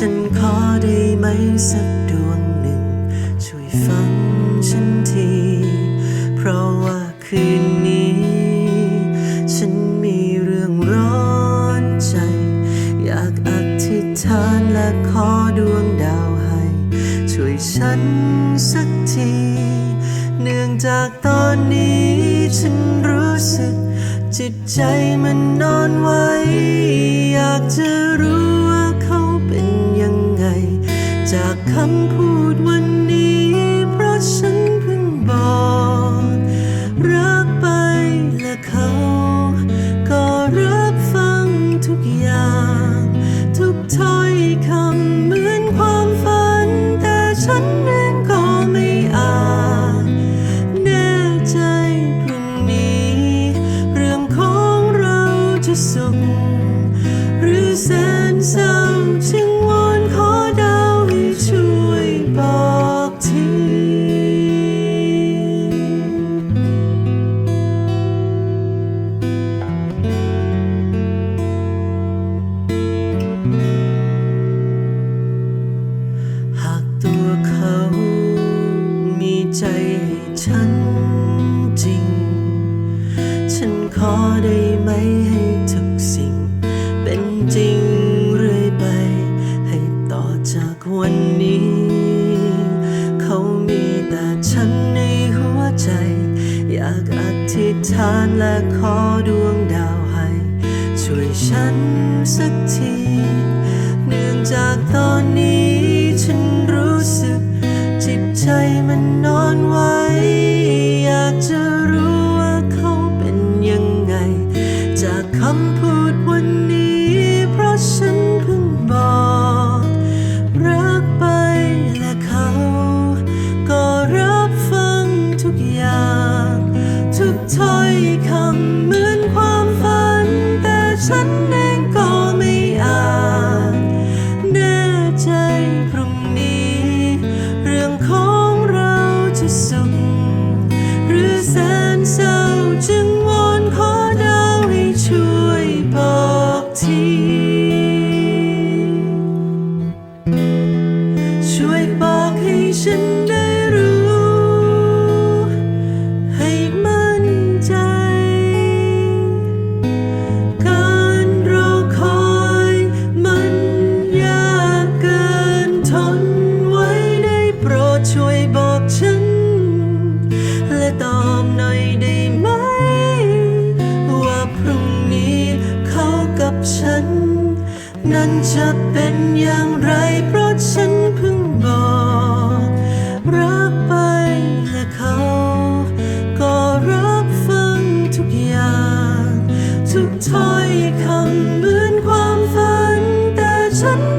ฉันขอได้ไหมสักดวงหนึ่ง ช่วยฟังฉันที เพราะว่าคืนนี้ ฉันมีเรื่องร้อนใจ อยากอธิษฐานและขอดวงดาวให้ ช่วยฉันสักที เนื่องจากตอนนี้ฉันรู้สึก จิตใจมันนอนไว้ อยากจะรู้ จากคำพูด ใจให้ฉันจริง ฉันขอได้ไหมให้ทุกสิ่ง เป็นจริงเรื่อยไป ให้ต่อจากวันนี้ เขามีแต่ฉันในหัวใจ อยากอธิษฐานและขอดวงดาวให้ ช่วยฉันสักทีเนื่องจากตอนนี้ฉันรู้สึก จิตใจมันน้อย คำ หน่อยได้ไหม ว่าพรุ่งนี้เขากับฉัน นั้นจะเป็นอย่างไร เพราะฉันเพิ่งบอก รักไปและเขา ก็รับฟังทุกอย่าง ทุกถ้อยคำเหมือนความฝัน แต่ฉัน